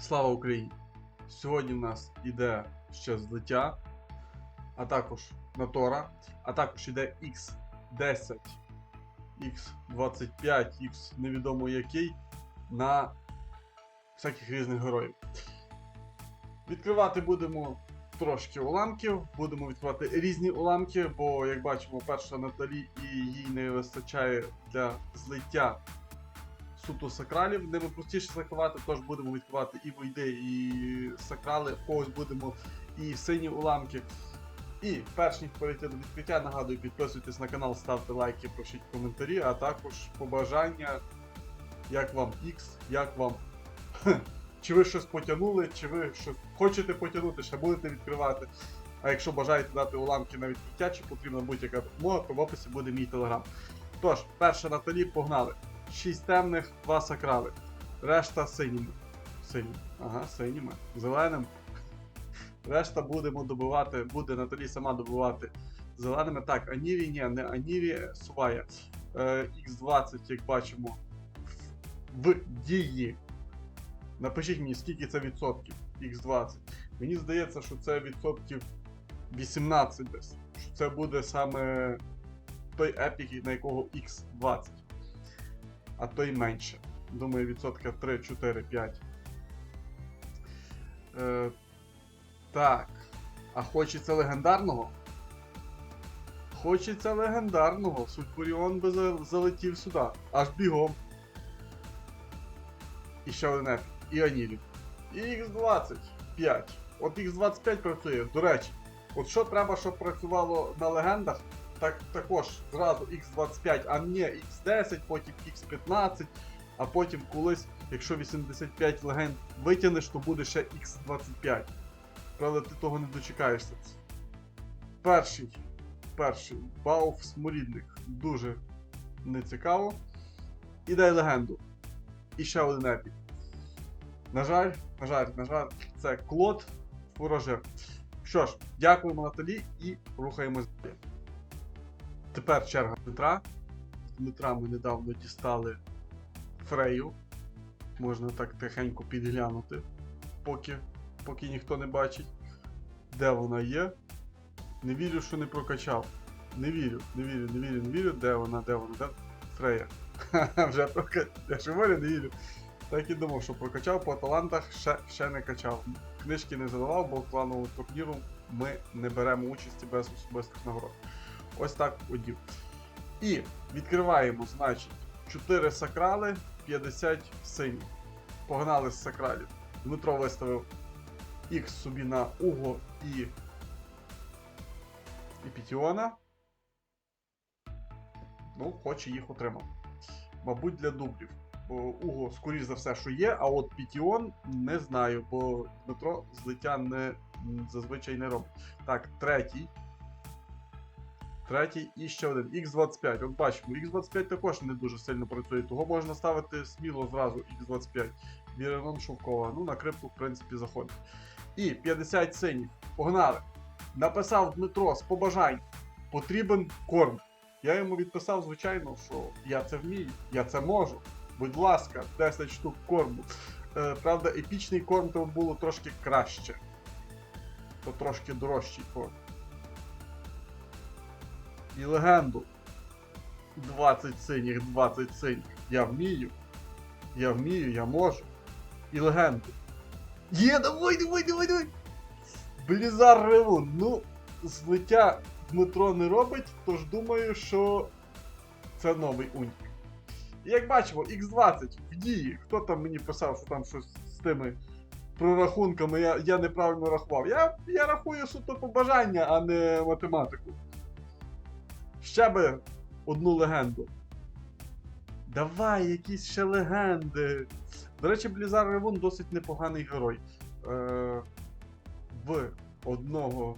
Слава Україні! Сьогодні в нас іде ще злиття, а також Натора, а також іде X10, X25, X невідомо який на всяких різних героїв. Відкривати будемо трошки уламків, будемо відкривати різні уламки, бо, як бачимо, перша Наталі і їй не вистачає для злиття суто сакралів, ними простіше закривати, тож будемо відкривати і войди, і сакрали, когось будемо і сині уламки. І перш ніж перейти до відкриття, нагадую, підписуйтесь на канал, ставте лайки, пишіть коментарі, а також побажання, як вам X, як вам. Чи ви щось потягнули, чи ви щось хочете потягнути, ще будете відкривати. А якщо бажаєте дати уламки на відкриття, чи потрібна будь-яка допомога, то в описі буде мій телеграм. Тож, перша Наталі, погнали. 6 темних, 2 сакрали. Решта синіми. Синіми. Ага, синіми. Зеленим. Решта будемо добивати, буде Наталі сама добивати зеленими. Так, Аніві, ні, не Аніві. Е, Х20, як бачимо, в дії. Напишіть мені, скільки це відсотків Х20. Мені здається, що це відсотків 18 десь. Що це буде саме той епік, на якого Х20 а то й менше. Думаю, відсотка 3, 4, 5. Е, так. А хочеться легендарного? Хочеться легендарного. Сульфуріон би залетів сюди. Аж бігом. І ще один епік. І Анілі. І Х20. 5. От Х25 працює. До речі, от що треба, щоб працювало на легендах, так також зразу X25, а не X10, потім X15, а потім колись, якщо 85 легенд витягнеш, то буде ще X25. Правда, ти того не дочекаєшся. Перший. Перший. Бауф Сморідник. Дуже нецікаво. І дай легенду. І ще один епік. На жаль, на жаль, на жаль, це Клод Фуражер. Що ж, дякуємо Наталі і рухаємось далі. Тепер черга Дмитра. З Дмитра ми недавно дістали Фрею. Можна так тихенько підглянути, поки, поки ніхто не бачить. Де вона є? Не вірю, що не прокачав. Не вірю, не вірю, не вірю, не вірю. Де вона, де вона, де? Фрея. Вже прокачав. Я ж говорю, не вірю. Так і думав, що прокачав по талантах ще, ще не качав. Книжки не задавав, бо кланового турніру ми не беремо участі без особистих нагород. Ось так одів. І відкриваємо, значить, 4 сакрали, 50 сині. Погнали з сакралів. Дмитро виставив X собі на Уго і. І Пітіона. Ну, хоче їх отримав. Мабуть, для дублів. Уго, скоріш за все, що є, а от Пітіон не знаю, бо Дмитро злиття не, зазвичай не робить. Так, третій. Третій і ще один. X25. От бачимо, X25 також не дуже сильно працює, того можна ставити сміло зразу X25. Віренон Шовкова. Ну, на крипту, в принципі, заходить. І 50 синіх. Погнали. Написав Дмитро з побажань. Потрібен корм. Я йому відписав, звичайно, що я це вмію, я це можу. Будь ласка, 10 штук корму. Е, правда, епічний корм то було трошки краще. То трошки дорожчий корм. І легенду. 20 синіх, 20 синіх. Я вмію. Я вмію, я можу. І легенду. Є, давай, давай, давай, давай! Блізар Ревун. Ну, злиття Дмитро не робить, тож думаю, що це новий унік. Як бачимо, X20 в дії. Хто там мені писав, що там щось з тими прорахунками я, я неправильно рахував. Я, я рахую суто побажання, а не математику. Ще би одну легенду. Давай, якісь ще легенди. До речі, Блізар Ревун досить непоганий герой. Е, в одного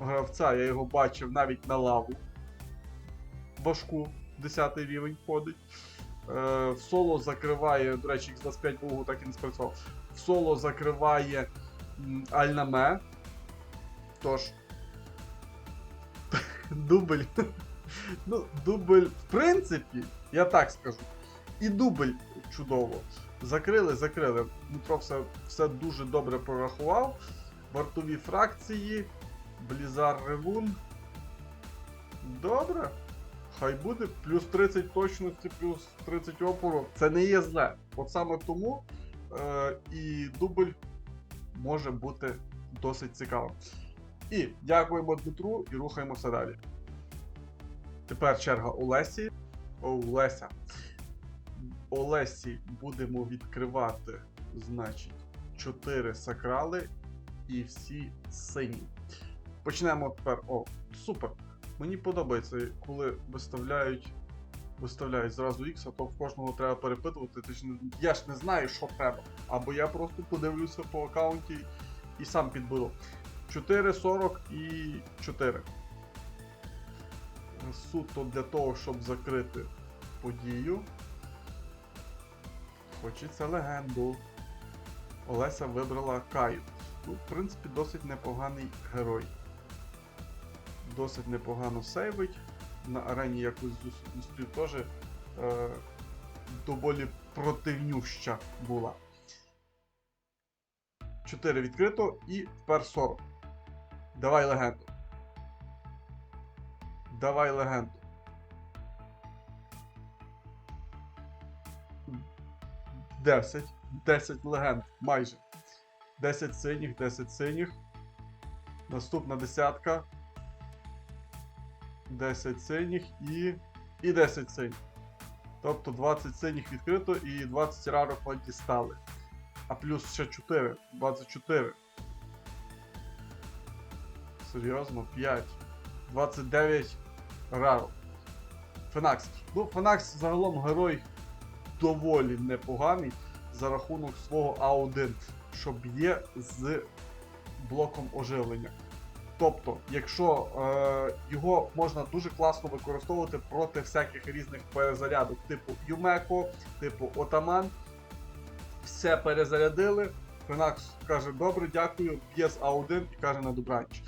гравця я його бачив навіть на лаву. Важку, 10 рівень ходить. Е, в соло закриває, до речі, X25 Богу так і не спрацював. В соло закриває Альнаме. Тож. Дубль. Ну, дубль, в принципі, я так скажу. І дубль чудово. Закрили, закрили. Дмитро все, все дуже добре прорахував. Вартові фракції, Блізар Ревун. Добре. Хай буде. Плюс 30 точності, плюс 30 опору. Це не є зле. От саме тому е, і дубль може бути досить цікавим. І дякуємо Дмитру і рухаємося далі. Тепер черга Олесі. Олеся. Олесі будемо відкривати, значить, 4 сакрали і всі сині. Почнемо тепер. О, супер! Мені подобається, коли виставляють. Виставляють зразу X, а то в кожного треба перепитувати. Ти ж не, я ж не знаю, що треба. Або я просто подивлюся по аккаунті і сам підберу. 4, 40 і 4. Суто для того, щоб закрити подію. Хочеться легенду. Олеся вибрала Каю. Ну, в принципі, досить непоганий герой. Досить непогано сейвить. На арені якось зус- зустрів теж е, доволі противнюща була. 4 відкрито і тепер 40. Давай легенду. Давай легенду. Десять. 10 легенд. Майже. 10 синіх, 10 синіх. Наступна десятка. 10 синіх і. І 10 синіх. Тобто 20 синіх відкрито і 20 рарок дістали. А плюс ще 4. 24. Серйозно, 5. 29 рарок. Фенакс. Ну, Фенакс загалом герой доволі непоганий за рахунок свого А1, що б'є з блоком оживлення. Тобто, якщо е, його можна дуже класно використовувати проти всяких різних перезарядок, типу Юмеко, типу Отаман, все перезарядили. Фенакс каже, добре, дякую, б'є з А1 і каже на добраніч.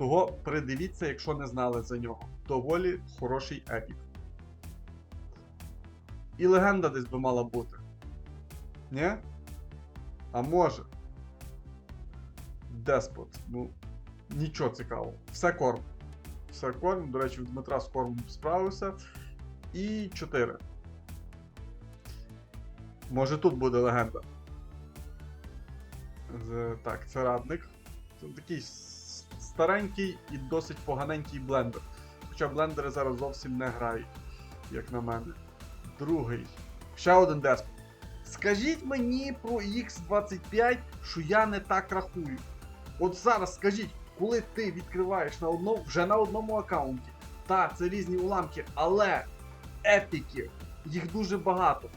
Того придивіться, якщо не знали за нього. Доволі хороший епік. І легенда десь би мала бути. Ні? А може. Деспот. Ну, нічого цікавого. Все корм. Все корм. До речі, Дмитра з кормом справився. І 4. Може тут буде легенда. Так, це радник. Це такий старенький і досить поганенький блендер. Хоча блендери зараз зовсім не грають, як на мене. Другий. Ще один деспот. Скажіть мені про X25, що я не так рахую. От зараз скажіть, коли ти відкриваєш на одному, вже на одному аккаунті, та, це різні уламки, але епіки, їх дуже багато.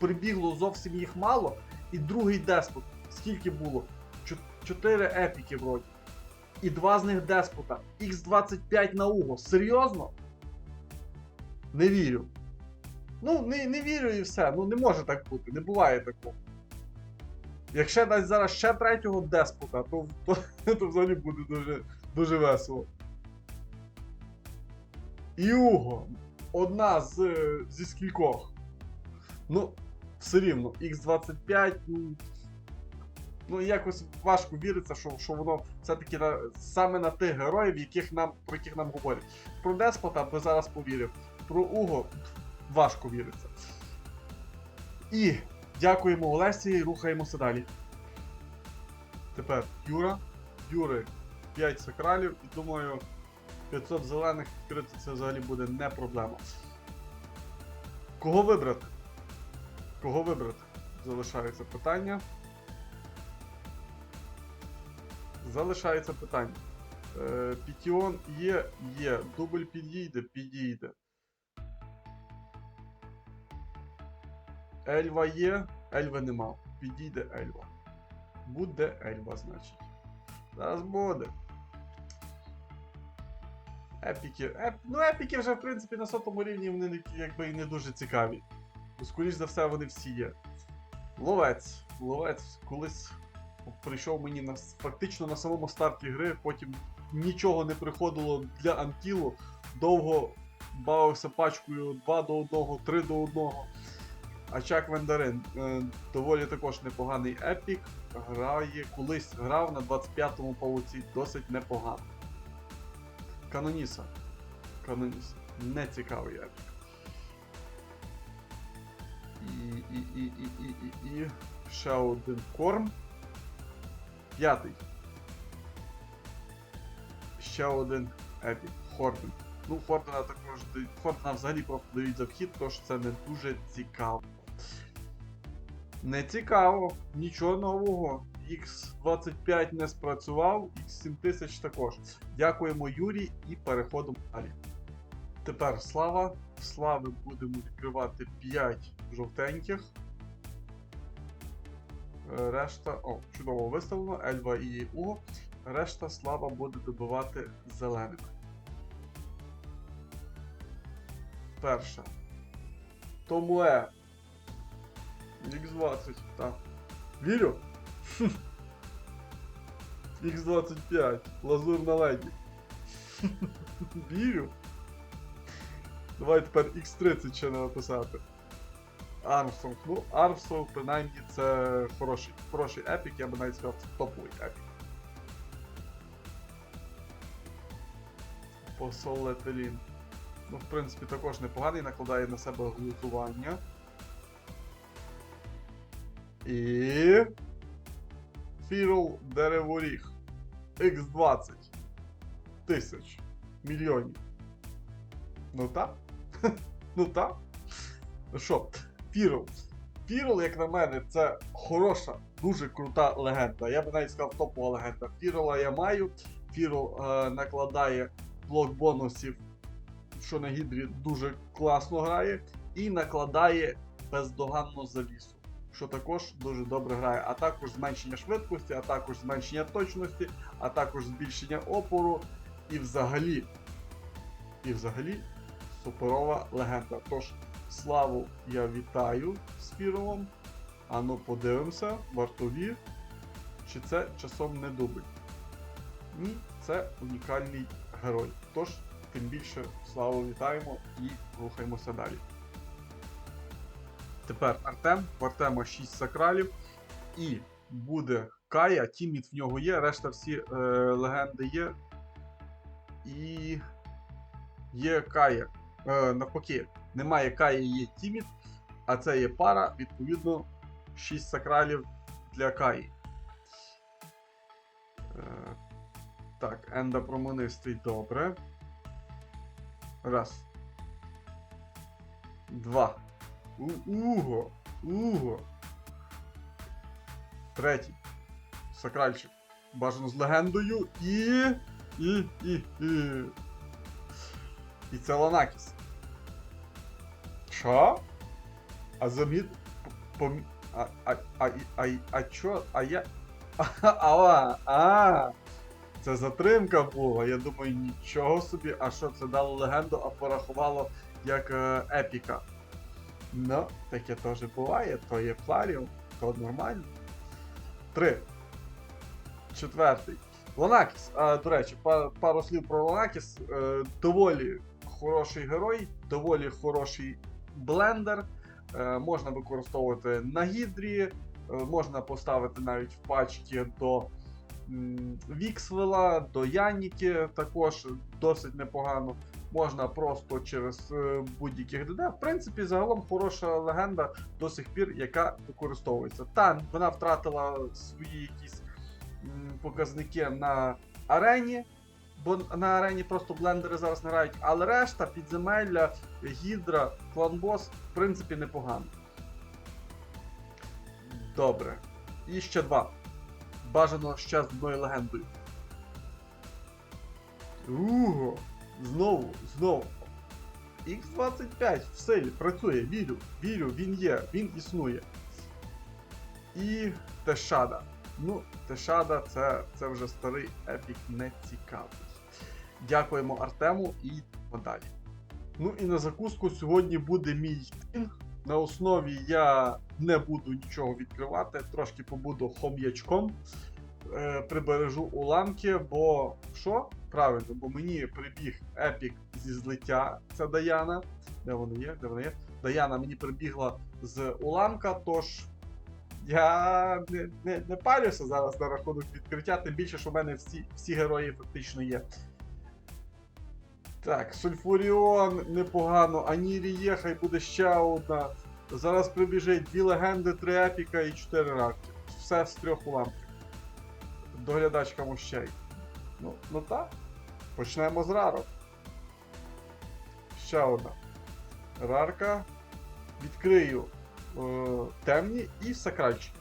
Прибігло зовсім їх мало. І другий деспот. Скільки було? Чо- Чотири епіки вроді. І два з них деспота. X25 на Уго. Серйозно? Не вірю. Ну, не, не вірю і все. Ну не може так бути, не буває такого. Якщо дасть зараз ще третього деспота, то, то, то взагалі буде дуже, дуже весело. Юго. Одна з, зі скількох. Ну, все рівно, X25, ну, якось важко віриться, що, що воно все-таки на, саме на тих героїв, яких нам, про яких нам говорять. Про Деспота би зараз повірив. Про Уго важко віриться. І дякуємо Олесі і рухаємося далі. Тепер Юра. Юри 5 сакралів і думаю 500 зелених відкрити це взагалі буде не проблема. Кого вибрати? Кого вибрати? Залишається питання. Залишається питання. Е, Пітіон є, є. Дубль підійде, підійде. Ельва є, Ельви нема. Підійде Ельва. Буде Ельва, значить. Зараз буде. Епіки. Еп... Ну, епіки вже, в принципі, на сотому рівні вони якби і не дуже цікаві. Бо, скоріш за все, вони всі є. Ловець. Ловець колись прийшов мені на, фактично на самому старті гри, потім нічого не приходило для Антілу. Довго бавився пачкою 2 до 1, 3 до 1. Ачак Вендарин. Доволі також непоганий епік. Грає, колись грав на 25-му пауці, досить непогано. Каноніса. Каноніса. Не цікавий епік. І, і, і, і, і, і, і. Ще один корм. П'ятий. Ще один епік. Хорден. Ну, Хордена також Хордена взагалі просто дають за вхід, тож це не дуже цікаво. Не цікаво, нічого нового. X25 не спрацював, X7000 також. Дякуємо Юрій і переходимо далі. Тепер слава. Слави будемо відкривати 5 жовтеньких. Решта. О, чудово виставлено. Ельва і Уго. Решта слава буде добивати зеленими. Перша. Томуе. X20, так. Вірю? X25. Лазурна леді. Вірю. Давай тепер X30 ще не написати. Армстронг. Ну, Армстронг, принаймні, це хороший, хороший епік, я би навіть сказав, це топовий епік. Посол Летелін. Ну, в принципі, також непоганий, накладає на себе глузування. І. Фірл Дереворіг. X20. Тисяч. Мільйонів. Ну так? ну так. Ну що, Фірл. Фірл, як на мене, це хороша, дуже крута легенда. Я би навіть сказав топова легенда. Фірола я маю. Фірл е, накладає блок бонусів, що на гідрі дуже класно грає, і накладає бездоганну завісу, що також дуже добре грає. А також зменшення швидкості, а також зменшення точності, а також збільшення опору. І взагалі, і взагалі суперова легенда. Тож, славу я вітаю з Фіровом. Ану, подивимося, вартові. Чи це часом не дубль? Ні, це унікальний герой. Тож, тим більше славу вітаємо і рухаємося далі. Тепер Артем, в Артема 6 сакралів. І буде Кая, Тіміт в нього є, решта всі е, легенди є. І є Кая. Е, навпаки, немає Каї, є Тіміт, а це є пара, відповідно, 6 сакралів для Каї. Е, так, Енда променистий добре. Раз. Два. У Уго. Уго. Третій. Сакральчик. Бажано з легендою і. І. І. І. І це Ланакіс. Що? А заміт. Пом... А, а, а, а, а, а чо? А я. А, а, це затримка була. Я думаю, нічого собі, а що це дало легенду, а порахувало як е, епіка. Ну, таке теж буває, то є пларіум, то нормально. Три. Четвертий. Ланакіс. А, до речі, па- пару слів про Ланакіс. Е, доволі хороший герой, доволі хороший блендер. Е, можна використовувати на гідрі, е, можна поставити навіть в пачки до Віксвела, до Яніки також досить непогано. Можна просто через е, будь-яких ДД. В принципі, загалом хороша легенда до сих пір, яка використовується. Та вона втратила свої якісь показники на арені. Бо на арені просто блендери зараз не грають, але решта, підземелля, гідра, кланбос, в принципі, непогано. Добре. І ще два. Бажано ще з одною легендою. Уго! Знову, знову. Х25 в силі працює, вірю, вірю, він є, він існує. І Тешада. Ну, Тешада це, це вже старий епік не цікавий. Дякуємо Артему і йдемо далі. Ну і на закуску сьогодні буде мій тин. На основі я не буду нічого відкривати, трошки побуду хом'ячком. Е, прибережу уламки, бо що? Правильно, бо мені прибіг епік зі злиття. Це Даяна. Де вона є? Де вона є? Даяна мені прибігла з уламка, тож я не, не, не парюся зараз на рахунок відкриття, тим більше, що в мене всі, всі герої фактично є. Так, Сульфуріон непогано, Анірі є, хай буде ще одна. Зараз прибіжить дві легенди, три епіка і чотири раки. Все з трьох уламків. Доглядачка мощей. Ну, ну так. Почнемо з рарок. Ще одна. Рарка. Відкрию е, темні і сакральчики.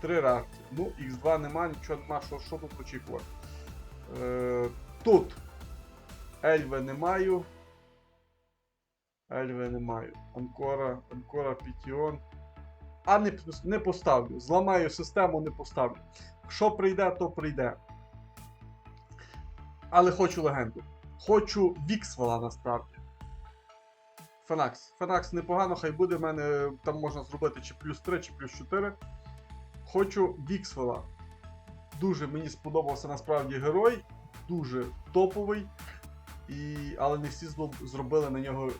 Три рарки. Ну, Х2 нема, нічого нема, що, що тут очікувати. Е, тут Ельви не маю. Ельви не маю. Анкора, Анкора Пітіон. А не, не поставлю. Зламаю систему, не поставлю. Що прийде, то прийде. Але хочу легенду. Хочу Віксвела насправді. Фенакс. Фенакс непогано, хай буде. В мене там можна зробити чи плюс 3, чи плюс 4. Хочу Віксвела. Дуже мені сподобався насправді герой. Дуже топовий. І... Але не всі зло- зробили на нього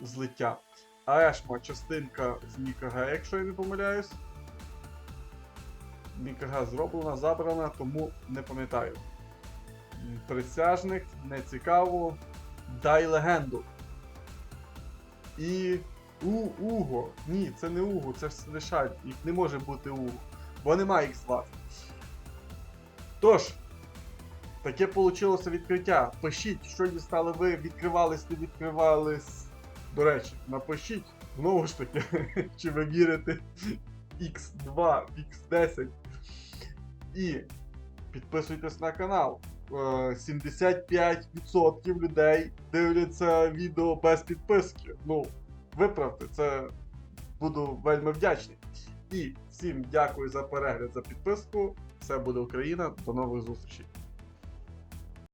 злиття. Аешма частинка з Мікага, якщо я не помиляюсь. Мікага зроблена, забрана, тому не пам'ятаю. Присяжник, не цікаво. Дай легенду. І. У Уго. Ні, це не Уго, це лишать. Їх не може бути Уго. Бо немає їх звати. Тож, таке вийшло відкриття. Пишіть, що дістали ви, відкривались, не відкривались. До речі, напишіть, знову ж таки, чи ви вірите X2, X10. І підписуйтесь на канал. Е, 75% людей дивляться відео без підписки. Ну, виправте, це буду вельми вдячний. І всім дякую за перегляд, за підписку. Все буде Україна. До нових зустрічей.